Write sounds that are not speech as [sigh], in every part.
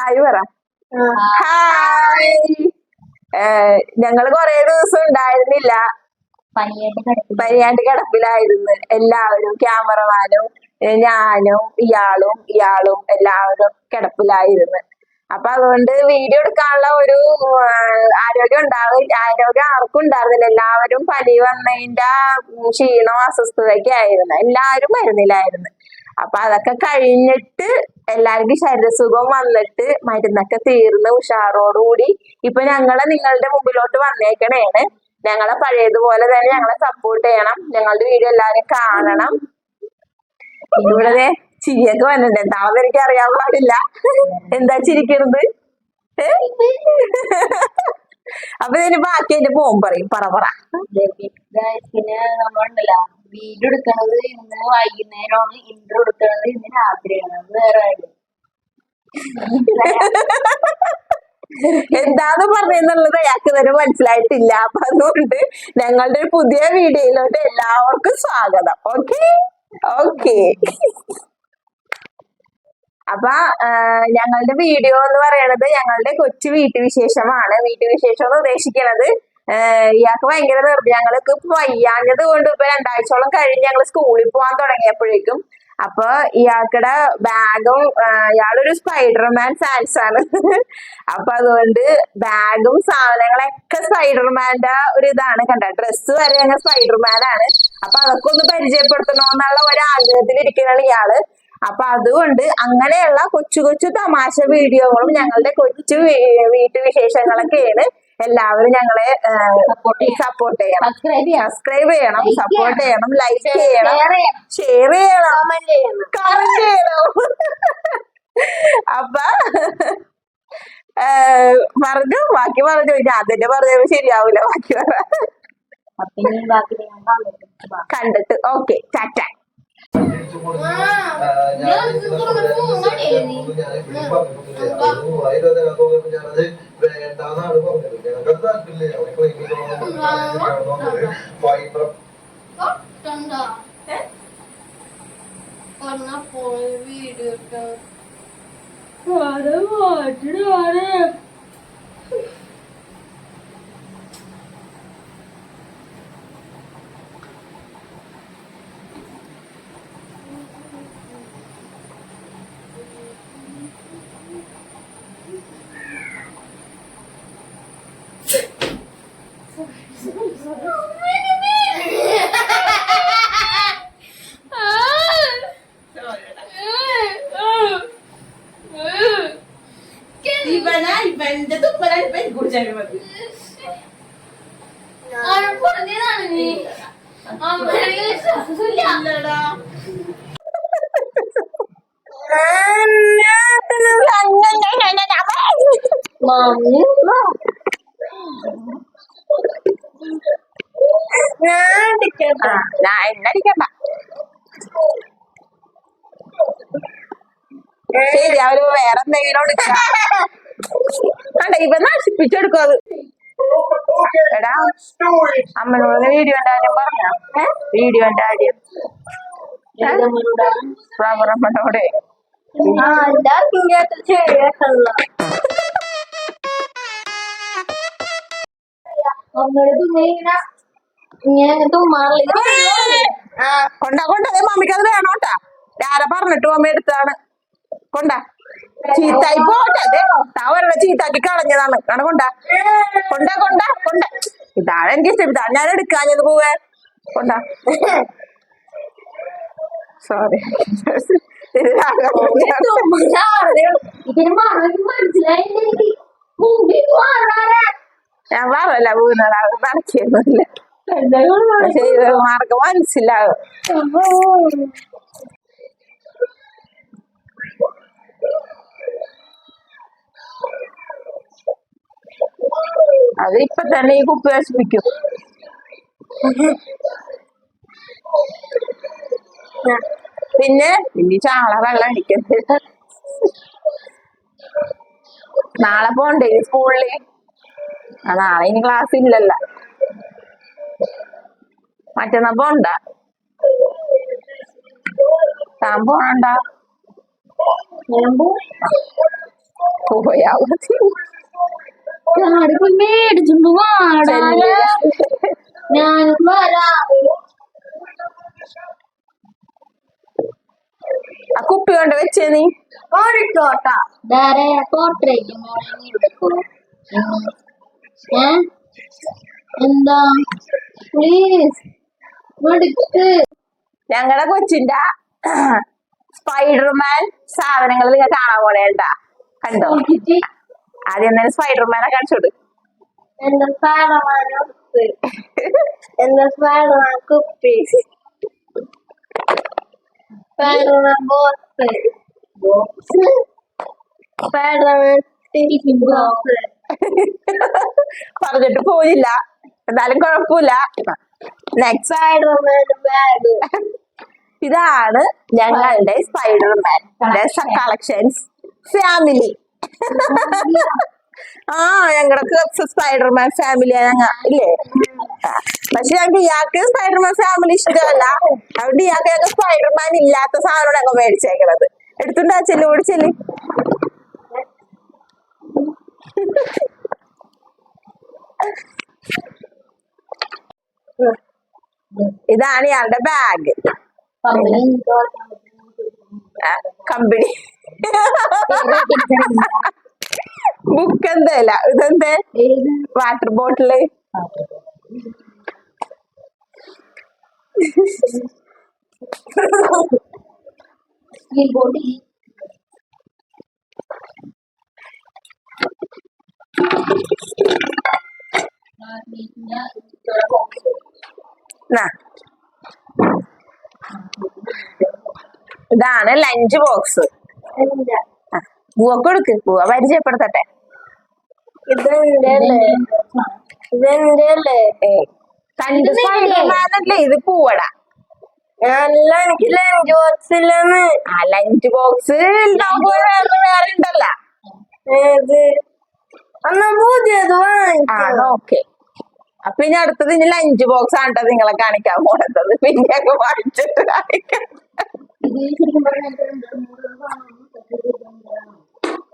Hi പറ. Hi ഞങ്ങൾ കൊറേ ദിവസം ഉണ്ടായിരുന്നില്ല. പനിയാണ്ട് കിടപ്പിലായിരുന്നു. എല്ലാവരും ക്യാമറമാനും ഞാനും ഇയാളും ഇയാളും എല്ലാവരും കിടപ്പിലായിരുന്നു. അപ്പൊ അതുകൊണ്ട് വീഡിയോ എടുക്കാനുള്ള ഒരു ആരോഗ്യം ഉണ്ടാവില്ല ആരോഗ്യം ആർക്കും ഉണ്ടായിരുന്നില്ല. എല്ലാവരും പനി വന്നതിന്റെ ക്ഷീണവും അസ്വസ്ഥതയൊക്കെ ആയിരുന്നു. എല്ലാവരും മരുന്നിലായിരുന്നു. അപ്പൊ അതൊക്കെ കഴിഞ്ഞിട്ട് എല്ലാവർക്കും ശരീരസുഖം വന്നിട്ട് മരുന്നൊക്കെ തീർന്ന് ഉഷാറോടുകൂടി ഇപ്പൊ ഞങ്ങളെ നിങ്ങളുടെ മുമ്പിലോട്ട് വന്നേക്കണേണ്. ഞങ്ങളെ പഴയതുപോലെ തന്നെ ഞങ്ങളെ സപ്പോർട്ട് ചെയ്യണം. ഞങ്ങളുടെ വീഡിയോ എല്ലാവരും കാണണം. ഇവിടെ ചിരിയൊക്കെ വന്നിട്ടുണ്ട്. എന്താണെന്ന് എനിക്ക് അറിയാൻ പാടില്ല. എന്താ ചിരിക്കണത്? അപ്പൊ ഇതിന് ബാക്കി എന്റെ പോകും പറയും. പറ പറ. നമ്മളുണ്ടല്ലോ. വീഡിയോ എടുക്കണത് ഇന്ന് വൈകുന്നേരമാണ്. ഇന്റർ എടുക്കണത് ഇന്ന് രാത്രിയാണ്. അത് വേറെ എന്താന്ന് പറഞ്ഞെന്നുള്ളത് അയാൾക്ക് തന്നെ മനസ്സിലായിട്ടില്ല. അപ്പൊ അതുകൊണ്ട് ഞങ്ങളുടെ പുതിയ വീഡിയോയിലോട്ട് എല്ലാവർക്കും സ്വാഗതം. ഓക്കെ? ഓക്കെ. അപ്പൊ ഞങ്ങളുടെ വീഡിയോ എന്ന് പറയണത് ഞങ്ങളുടെ കൊച്ചു വീട്ടുവിശേഷമാണ്. വീട്ടുവിശേഷം എന്ന് ഉദ്ദേശിക്കണത്. ഇയാൾക്ക് ഭയങ്കര നിർബന്ധം ഞങ്ങൾക്ക് വയ്യാഞ്ഞത് കൊണ്ട് ഇപ്പൊ രണ്ടാഴ്ചയോളം കഴിഞ്ഞ് ഞങ്ങൾ സ്കൂളിൽ പോകാൻ തുടങ്ങിയപ്പോഴേക്കും അപ്പൊ ഇയാൾക്കടെ ബാഗും ഇയാളൊരു സ്പൈഡർമാൻ ഫാൻസ് ആണ്. അപ്പൊ അതുകൊണ്ട് ബാഗും സാധനങ്ങളൊക്കെ സ്പൈഡർമാന്റെ ഒരു ഇതാണ്. കണ്ട? ഡ്രസ്സ് വരെ ഞങ്ങൾ സ്പൈഡർമാൻ ആണ് അപ്പൊ അതൊക്കെ ഒന്ന് പരിചയപ്പെടുത്തണമെന്നുള്ള ഒരു ആഗ്രഹത്തിൽ ഇരിക്കുകയാണ് ഇയാൾ. അപ്പൊ അതുകൊണ്ട് അങ്ങനെയുള്ള കൊച്ചു കൊച്ചു തമാശ വീഡിയോകളും ഞങ്ങളുടെ കൊച്ചു വീട്ടു വീട്ടുവിശേഷങ്ങളൊക്കെയാണ് എല്ലാവരും ഞങ്ങളെ സപ്പോർട്ട് ചെയ്യണം സബ്സ്ക്രൈബ് ചെയ്യണം സപ്പോർട്ട് ചെയ്യണം ലൈക്ക് ചെയ്യണം ചെയ്യണം. ഷെയർ ചെയ്യണം കമന്റ് ചെയ്യണം അപ്പൊ പറഞ്ഞു ബാക്കി പറഞ്ഞു ഞാൻ തന്നെ പറഞ്ഞത് ശരിയാവൂല ബാക്കി പറ അപ്പൊ ഇനി ബാക്കി നിങ്ങൾ പറഞ്ഞത്. വാ. കണ്ടിട്ട് ഓക്കെ ടാറ്റ ഫൈബർ പോയി വീഡിയോ ശരി അവർ വേറെ എന്തെങ്കിലും എടുക്കാം. ഇവ നശിപ്പിച്ചെടുക്കും അത്. എടാ അമ്മനോട് വീഡിയോ കാര്യം പറഞ്ഞ. വീഡിയോന്റെ കാര്യം റബ്ബറമ്മനോടെ കൊണ്ടാ? കൊണ്ടാ മമ്മിക്ക് അത് വേണോട്ടാ. ആരെ പറഞ്ഞിട്ട് മമ്മി എടുത്താണ് കൊണ്ടാ. ചീത്തായി പോട്ടെ ദേ താവരുടെ ചീത്താക്കി കളഞ്ഞതാണ്. കാണ കൊണ്ട. കൊണ്ട കൊണ്ട കൊണ്ട. ഇതാണ് എനിക്ക് ഇഷ്ടം. ഇതാണ് ഞാൻ എടുക്കാഞ്ഞത് പോവേ. കൊണ്ട. സോറി ഞാൻ പറയല്ല അത് നടക്കിയൊന്നുമില്ല പക്ഷെ മാർക്ക് മനസ്സിലാകും. അത് ഇപ്പൊ തന്നെ ഈ കുപ്പി നശിപ്പിക്കും. പിന്നെ ഇനി ചാള വെള്ളം അടിക്കുന്നത് നാളെ പോണ്ടേ സ്കൂളിൽ? ആ നാളെ ഇനി ക്ലാസ് ഇല്ലല്ല. മറ്റന്നാ പോണ്ട. താൻ പോണണ്ട? ഞാൻ പോ പോയാ മതി. ഞാനിപ്പോ മേടിച്ചോണ്ട് വാടാ. ഞാനും വരാം. ആ കുപ്പി കൊണ്ട് വെച്ചേ നീ. മോനെ നീ എടുക്കോ ഏ? എന്താ? പ്ലീസ് ഞങ്ങളുടെ കൊച്ചിന്റെ സ്പൈഡർമാൻ സാധനങ്ങൾ ഞാൻ കാണാൻ ഉണ്ടാ കണ്ടോ. ആദ്യം തന്നെ സ്പൈഡർമാനെ കാണിച്ചോട് കുപ്പി. ബോക്സ് ബോക്സ് പറഞ്ഞിട്ട് പോയില്ല. എന്നാലും കുഴപ്പമില്ല. നെക്സ്റ്റ് ആയിട്ട് ഇതാണ് ഞങ്ങളുടെ സ്പൈഡർമാൻ കളക്ഷൻസ് ഫാമിലി ആ ഞങ്ങളുടെ സ്പൈഡർമാൻ ഫാമിലിയാ ഞങ്ങ ഇല്ലേ. പക്ഷെ ഞങ്ങൾക്ക് ഇയാൾക്ക് സ്പൈഡർമാൻ ഫാമിലി ഇഷ്ടമല്ല. അതുകൊണ്ട് ഇയാൾക്ക് ഞങ്ങൾ സ്പൈഡർമാൻ ഇല്ലാത്ത സാധനമാണ് ഞങ്ങൾ മേടിച്ചേക്കണത്. എടുത്തുണ്ടാ ചെല്ലു കൂടി ചെല്ലി. [laughs] ഇതാണ് ഇയാളുടെ ബാഗ് കമ്പനി. ബുക്ക് എന്തല്ല ഇതെന്തേ? വാട്ടർ ബോട്ടിൽ ന്നാ. ഇതാണ് ലഞ്ച് ബോക്സ്. പൂവൊക്കെ കൊടുക്ക് പൂവ പരിചയപ്പെടുത്തട്ടെ. തന്റെ ഇത് പൂവടാ? അല്ല എനിക്ക് ലഞ്ച് ബോക്സ് ഇല്ലെന്ന്. ആ ലഞ്ച് ബോക്സ് നമുക്ക് വേറെ വേറെ ഉണ്ടല്ല. എന്നാ പുതിയത് ഓക്കെ. അപ്പൊ ഇനി അടുത്തത് ഇനി ലഞ്ച് ബോക്സ് ആണ്ട്ടോ നിങ്ങളെ കാണിക്കാൻ പോണത്. പിന്നെ വായിച്ചിട്ട് വാങ്ങിച്ചിട്ട് കാണിക്കാം.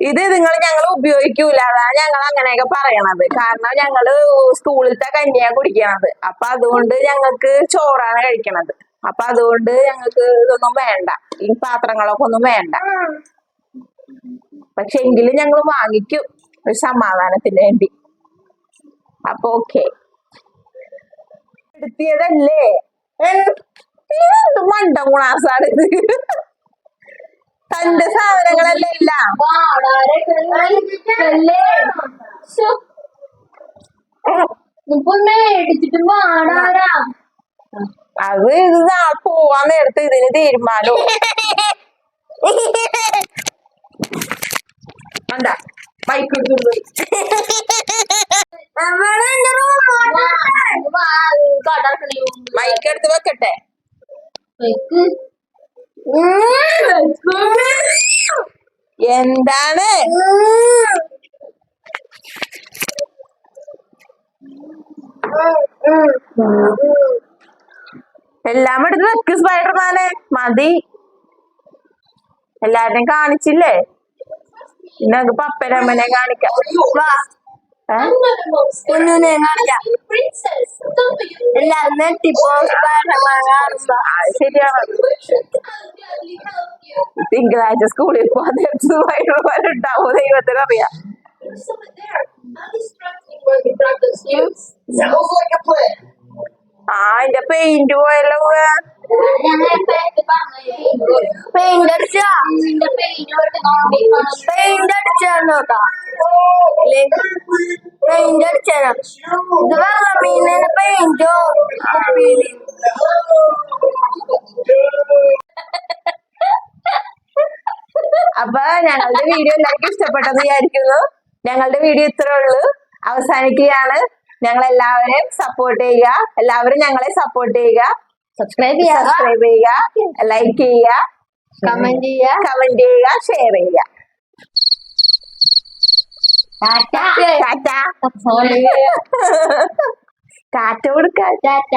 ഇത് നിങ്ങൾ ഞങ്ങൾ ഉപയോഗിക്കൂല. അതാണ് ഞങ്ങൾ അങ്ങനെയൊക്കെ പറയണത്. കാരണം ഞങ്ങൾ സ്കൂളിലത്തെ കഞ്ഞിയാ കുടിക്കണത്. അപ്പൊ അതുകൊണ്ട് ഞങ്ങൾക്ക് ചോറാണ് കഴിക്കണത്. അപ്പൊ അതുകൊണ്ട് ഞങ്ങൾക്ക് ഇതൊന്നും വേണ്ട. ഈ പാത്രങ്ങളൊക്കെ ഒന്നും വേണ്ട. പക്ഷെ എങ്കിലും ഞങ്ങൾ വാങ്ങിക്കും. ഒരു സമാധാനത്തിന് വേണ്ടി. അപ്പൊ ഓക്കെ. എടുത്തിയതല്ലേ? മണ്ട ഗുണാസാണ് ഇത്? തന്റെ സാധനങ്ങളല്ലേ ഇല്ല. അത് ഇത് പോവാൻ നേരത്തെ ഇതിന് തീരുമാനം? എന്താ? ബൈക്ക് എടുത്തു പോയി മൈക്ക് എടുത്ത് വെക്കട്ടെ? എന്താണ്? എല്ലാം എടുത്ത് വെക്ക് സ്പൈഡർമാനെ. മതി. എല്ലാരെയും കാണിച്ചില്ലേ? പിന്നെ പപ്പനമ്മനെ കാണിക്കാം? കുഞ്ഞിനെ കാണിക്കാം സ്പൈഡർമാൻ കാണുമ്പോ ആ, ശരിയാണ്. തിങ്കളാഴ്ച സ്കൂളിൽ പോകാൻ ദൈവത്തിന് അറിയാം. ആ എന്റെ പെയിന്റ് പോയല്ലോ. പെയിന്റ് അടിച്ചാ? പെയിന്റ് അടിച്ചാന്നോട്ടാ പെയിന്റ് അടിച്ചാ ഇത് വെള്ളം മീനിന് പെയിന്റോ കുപ്പിയിൽ അപ്പൊ ഞങ്ങളുടെ വീഡിയോ എല്ലാവർക്കും ഇഷ്ടപ്പെട്ടെന്ന് വിചാരിക്കുന്നു. ഞങ്ങളുടെ വീഡിയോ ഇത്രേ ഉള്ളൂ. അവസാനിക്കുകയാണ്. ഞങ്ങൾ എല്ലാവരെയും സപ്പോർട്ട് ചെയ്യുക. എല്ലാവരും ഞങ്ങളെ സപ്പോർട്ട് ചെയ്യുക. സബ്സ്ക്രൈബ് ചെയ്യുക. സബ്സ്ക്രൈബ് ചെയ്യുക. ലൈക്ക് ചെയ്യുക. കമന്റ് ചെയ്യുക. കമന്റ് ചെയ്യുക. ഷെയർ ചെയ്യുക. കാറ്റ സോറി [laughs] കാറ്റ കൊടുക്കാൻ ടാറ്റ.